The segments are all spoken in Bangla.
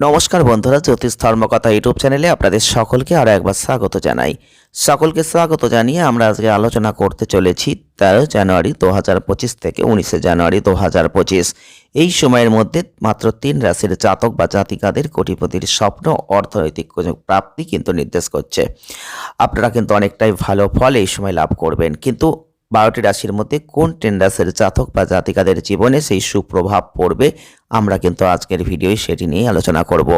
নমস্কার বন্ধুরা, জ্যোতিষ ধর্মকথা ইউটিউব চ্যানেলে আপনাদের সকলকে আরও একবার স্বাগত জানাই। সকলকে স্বাগত জানিয়ে আমরা আজকে আলোচনা করতে চলেছি তেরো জানুয়ারি দু হাজার পঁচিশ থেকে উনিশে জানুয়ারি দু হাজার পঁচিশ। এই সময়ের মধ্যে মাত্র তিন রাশির জাতক বা জাতিকাদের কোটিপতির স্বপ্ন, অর্থনৈতিক প্রাপ্তি কিন্তু নির্দেশ করছে। আপনারা কিন্তু অনেকটাই ভালো ফল এই সময় লাভ করবেন। কিন্তু বারোটি রাশির মধ্যে কোন টেন রাশির জাতক বা জাতিকাদের জীবনে সেই সুপ্রভাব পড়বে, আমরা কিন্তু আজকের ভিডিওয় সেটি নিয়ে আলোচনা করব।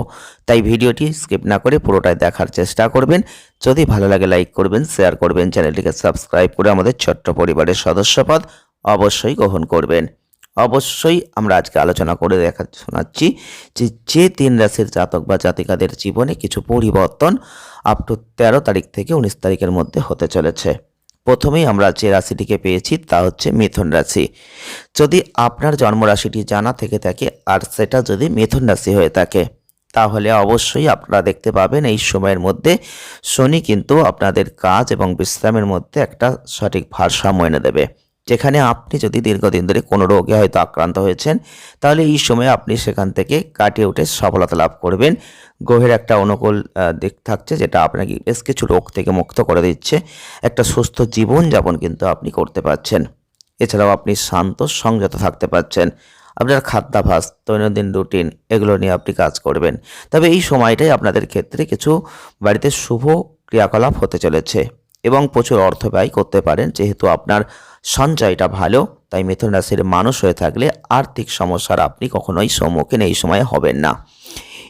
তাই ভিডিওটি স্কিপ না করে পুরোটাই দেখার চেষ্টা করবেন। যদি ভালো লাগে লাইক করবেন শেয়ার করবেন, চ্যানেলটিকে সাবস্ক্রাইব করে আমাদের ছোট্ট পরিবারের সদস্যপদ অবশ্যই গ্রহণ করবেন। অবশ্যই আমরা আজকে আলোচনা করে দেখা শোনাচ্ছি যে যে তিন রাশির জাতক বা জাতিকাদের জীবনে কিছু পরিবর্তন আপ টু তেরো তারিখ থেকে উনিশ তারিখের মধ্যে হতে চলেছে। প্রথমেই আমরা যে রাশিটিকে পেয়েছি তা হচ্ছে মিথুন রাশি। যদি আপনার জন্মরাশিটি জানা থেকে থাকে আর সেটা যদি মিথুন রাশি হয়ে থাকে, তাহলে অবশ্যই আপনারা দেখতে পাবেন এই সময়ের মধ্যে শনি কিন্তু আপনাদের কাজ এবং বিশ্রামের মধ্যে একটা সঠিক ভারসাম্য এনে দেবে। যেখানে আপনি যদি দীর্ঘদিন ধরে কোনো রোগে হয়তো আক্রান্ত হয়েছেন, তাহলে এই সময় আপনি সেখান থেকে কাটিয়ে উঠে সফলতা লাভ করবেন। গ্রহের একটা অনুকূল দিক থাকছে যেটা আপনাকে বেশ কিছু রোগ থেকে মুক্ত করে দিচ্ছে। একটা সুস্থ জীবনযাপন কিন্তু আপনি করতে পারছেন। এছাড়াও আপনি শান্ত, সংযত থাকতে পারছেন। আপনার খাদ্যাভাস দৈনন্দিন রুটিন, এগুলো নিয়ে আপনি কাজ করবেন। তবে এই সময়টাই আপনাদের ক্ষেত্রে কিছু বাড়িতে শুভ ক্রিয়াকলাপ হতে চলেছে। এবং প্রচুর অর্থ ব্যয় করতে পারেন। যেহেতু আপনার সঞ্চয়টা ভালো, তাই মিথুন রাশির মানুষ হয়ে থাকলে আর্থিক সমস্যার আপনি কখনোই সম্মুখীন এই সময়ে হবেন না।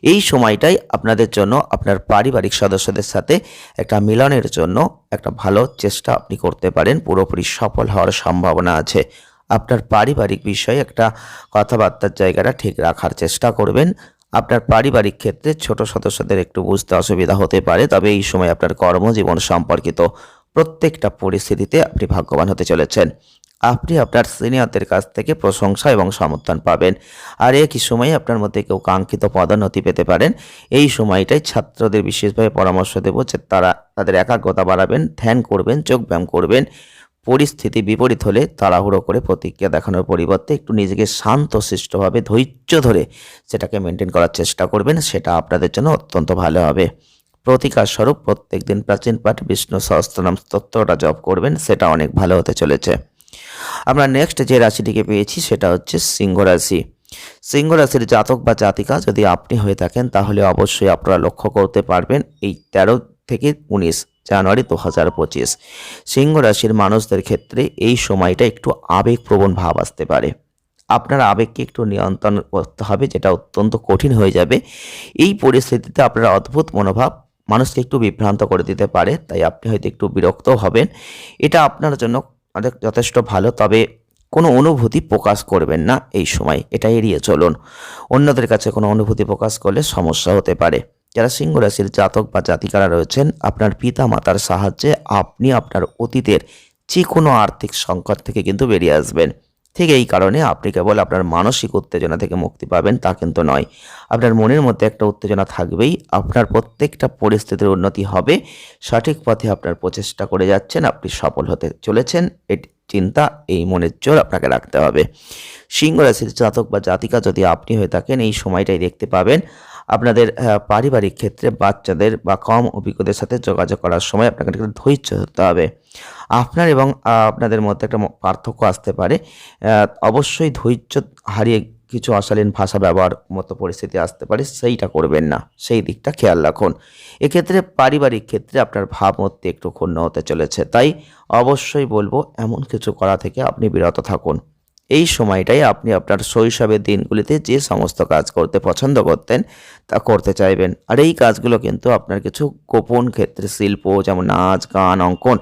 এই সময়টাই আপনাদের জন্য, আপনার পারিবারিক সদস্যদের সাথে একটা মিলনের জন্য একটা ভালো চেষ্টা আপনি করতে পারেন। পুরোপুরি সফল হওয়ার সম্ভাবনা আছে। আপনার পারিবারিক বিষয়ে একটা কথাবার্তার জায়গাটা ঠিক রাখার চেষ্টা করবেন। আপনার পারিবারিক ক্ষেত্রে ছোট সদস্যদের একটু বুঝতে অসুবিধা হতে পারে, তবে এই সময় আপনার কর্মজীবন সম্পর্কিত প্রত্যেকটা পরিস্থিতিতে আপনি ভাগ্যবান হতে চলেছেন। আপনি আপনার সিনিয়রদের কাছ থেকে প্রশংসা এবং সমর্থন পাবেন। আর একই সময়ে আপনার মধ্যে কেউ কাঙ্ক্ষিত পদোন্নতি পেতে পারেন। এই সময়টাই ছাত্রদের বিশেষভাবে পরামর্শ দেব যে তারা তাদের একাগ্রতা বাড়াবেন, ধ্যান করবেন, যোগব্যায়াম করবেন। পরিস্থিতি বিপরীত হলে তাড়াহুড়ো করে প্রতিক্রিয়া দেখানোর পরিবর্তে একটু নিজেকে শান্ত শিষ্টভাবে ধৈর্য ধরে সেটাকে মেনটেন করার চেষ্টা করবেন, সেটা আপনাদের জন্য অত্যন্ত ভালো হবে। প্রতিকার স্বরূপ প্রত্যেক দিন প্রাচীন পাঠ, বিষ্ণু সহস্রনাম স্তোত্রটা জপ করবেন, সেটা অনেক ভালো হতে চলেছে। আমরা নেক্সট যে রাশিটিকে পেয়েছি, সেটা হচ্ছে সিংহ রাশি। সিংহ রাশির জাতক বা জাতিকা যদি আপনি হয়ে থাকেন, তাহলে অবশ্যই আপনারা লক্ষ্য করতে পারবেন, এই তেরো থেকে উনিশ জানুয়ারি দু হাজার পঁচিশ। সিংহ রাশির মানুষদের ক্ষেত্রে এই সময়টা একটু আবেগপ্রবণ ভাব আসতে পারে। আপনার আবেগকে একটু নিয়ন্ত্রণ করতে হবে, যেটা অত্যন্ত কঠিন হয়ে যাবে। এই পরিস্থিতিতে আপনার অদ্ভুত মনোভাব মানুষকে একটু বিভ্রান্ত করে দিতে পারে, তাই আপনি হয়তো একটু বিরক্ত হবেন। এটা আপনার জন্য অনেক যথেষ্ট ভালো, তবে কোনো অনুভূতি প্রকাশ করবেন না এই সময়। এটা এড়িয়ে চলুন। অন্যদের কাছে কোনো অনুভূতি প্রকাশ করলে সমস্যা হতে পারে। যারা সিংহ রাশির জাতক বা জাতিকারা রয়েছেন, আপনার পিতা মাতার সাহায্যে আপনি আপনার অতীতের যে কোনো আর্থিক সংকট থেকে কিন্তু বেরিয়ে আসবেন। ঠিক এই কারণে আপনি কেবল আপনার মানসিক উত্তেজনা থেকে মুক্তি পাবেন, তা কিন্তু নয়। আপনার মনের মধ্যে একটা উত্তেজনা থাকবেই, আপনার প্রত্যেকটা পরিস্থিতির উন্নতি হবে, সঠিক পথে আপনার প্রচেষ্টা করে যাচ্ছেন, আপনি সফল হতে চলেছেন এটি চিন্তা, এই মনের জোর আপনাকে রাখতে হবে। সিংহ রাশির জাতক বা জাতিকা যদি আপনি হয়ে থাকেন, এই সময়টাই দেখতে পাবেন। আপনাদের পারিবারিক ক্ষেত্রে বাচ্চাদের বা কম অভিজ্ঞদের সাথে যোগাযোগ করার সময় আপনাকে একটা ধৈর্য ধরতে হবে। আপনার এবং আপনাদের মধ্যে একটা পার্থক্য আসতে পারে। অবশ্যই ধৈর্য হারিয়ে কিছু অশালীন ভাষা ব্যবহার মতো পরিস্থিতি আসতে পারে, সেইটা করবেন না। সেই দিকটা খেয়াল রাখুন। এক্ষেত্রে পারিবারিক ক্ষেত্রে আপনার ভাবমূর্তি একটু ক্ষুণ্ণ হতে চলেছে। তাই অবশ্যই বলব, এমন কিছু করা থেকে আপনি বিরত থাকুন। এই সময়টাই আপনি আপনার শৈশবের দিনগুলিতে যে সমস্ত কাজ করতে পছন্দ করতেন তা করতে চাইবেন। আর এই কাজগুলো কিন্তু আপনার কিছু গোপন ক্ষেত্রে শিল্প যেমন নাচ, গান, অঙ্কন,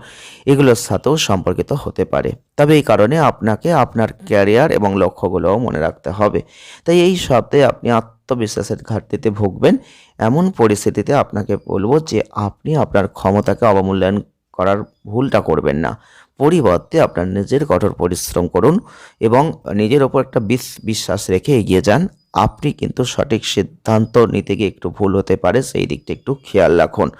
এগুলোর সাথেও সম্পর্কিত হতে পারে। তবে এই কারণে আপনাকে আপনার ক্যারিয়ার এবং লক্ষ্যগুলোও মনে রাখতে হবে। তাই এই শব্দে আপনি আত্মবিশ্বাসের ঘাটতিতে ভুগবেন। এমন পরিস্থিতিতে আপনাকে বলব যে আপনি আপনার ক্ষমতাকে অবমূল্যায়ন করার ভুলটা করবেন না। পরিবর্তে আপনার নিজের কঠোর পরিশ্রম করুন এবং নিজের ওপর একটা বিশ- বিশ্বাস রেখে এগিয়ে যান। আপনি কিন্তু সঠিক সিদ্ধান্ত নিতে গিয়ে একটু ভুল হতে পারে, সেই দিকটা একটু খেয়াল রাখুন।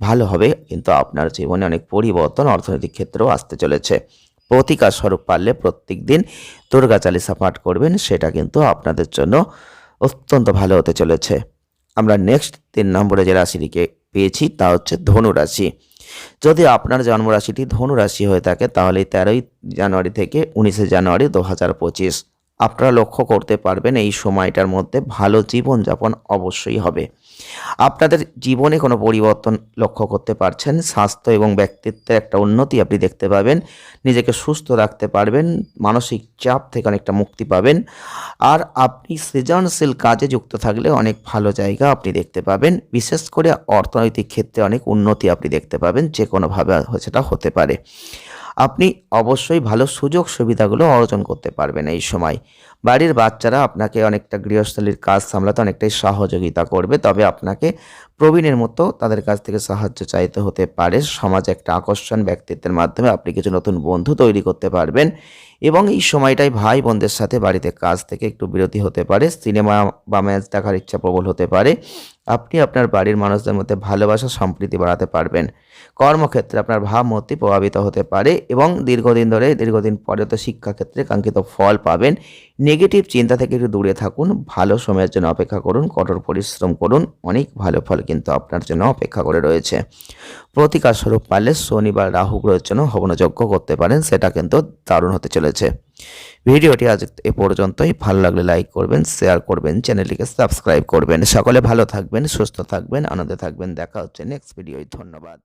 ভালো হবে কিন্তু আপনার জীবনে অনেক পরিবর্তন, অর্থনৈতিক ক্ষেত্রেও আসতে চলেছে। প্রতিকার স্বরূপ পারলে প্রত্যেক দিন দুর্গা চালিসা পাঠ করবেন, সেটা কিন্তু আপনাদের জন্য অত্যন্ত ভালো হতে চলেছে। আমরা নেক্সট তিন নম্বরে যে রাশিটিকে পেয়েছি, তা হচ্ছে ধনু রাশি। যদি আপনার জন্মরাশিটি ধনুরাশি হয়ে থাকে, তাহলে তেরোই জানুয়ারি থেকে উনিশে জানুয়ারি দু হাজার পঁচিশ। আপনারা লক্ষ্য করতে পারবেন এই সময়টার মধ্যে ভালো জীবনযাপন অবশ্যই হবে। আপনাদের জীবনে কোনো পরিবর্তন লক্ষ্য করতে পারছেন, স্বাস্থ্য এবং ব্যক্তিত্বের একটা উন্নতি আপনি দেখতে পাবেন, নিজেকে সুস্থ রাখতে পারবেন, মানসিক চাপ থেকে অনেকটা মুক্তি পাবেন, আর আপনি সৃজনশীল কাজে যুক্ত থাকলে অনেক ভালো জায়গা আপনি দেখতে পাবেন, বিশেষ করে অর্থনৈতিক ক্ষেত্রে অনেক উন্নতি আপনি দেখতে পাবেন, যে কোনোভাবে সেটা হতে পারে। আপনি অবশ্যই ভালো সুযোগ সুবিধাগুলো অর্জন করতে পারবেন এই সময়। বাড়ির বাচ্চারা আপনাকে অনেকটা গৃহস্থলীর কাজ সামলাতে অনেকটাই সহযোগিতা করবে তবে আপনাকে প্রবীণের মতো তাদের কাছ থেকে সাহায্য চাইতে হতে পারে। সমাজে একটা আকর্ষণ ব্যক্তিত্বের মাধ্যমে আপনি কিছু নতুন বন্ধু তৈরি করতে পারবেন এবং এই সময়টাই ভাই বোনদের সাথে বাড়িতে কাজ থেকে একটু বিরতি হতে পারে, সিনেমা বা ম্যাচ দেখার ইচ্ছা প্রবল হতে পারে। আপনি আপনার বাড়ির মানুষদের মধ্যে ভালোবাসা, সম্প্রীতি বাড়াতে পারবেন। কর্মক্ষেত্রে আপনার ভাবমূর্তি প্রভাবিত হতে পারে এবং দীর্ঘদিন ধরে, দীর্ঘদিন পরে তো শিক্ষাক্ষেত্রে কাঙ্ক্ষিত ফল পাবেন। নেগেটিভ চিন্তা থেকে একটু দূরে থাকুন, ভালো সময়ের জন্য অপেক্ষা করুন, কঠোর পরিশ্রম করুন, অনেক ভালো ফল কিন্তু আপনার জন্য অপেক্ষা করে রয়েছে। প্রতিকার স্বরূপ পারলে শনিবার রাহু গ্রহের জন্য হবনযজ্ঞ করতে পারেন, সেটা কিন্তু দারুণ হতে চলেছে। ভিডিওটি আজ এ পর্যন্তই। ভালো লাগলে লাইক করবেন শেয়ার করবেন চ্যানেলটিকে সাবস্ক্রাইব করবেন। সকলে ভালো থাকবেন, সুস্থ থাকবেন, আনন্দে থাকবেন। দেখা হচ্ছে নেক্সট ভিডিওয় ধন্যবাদ।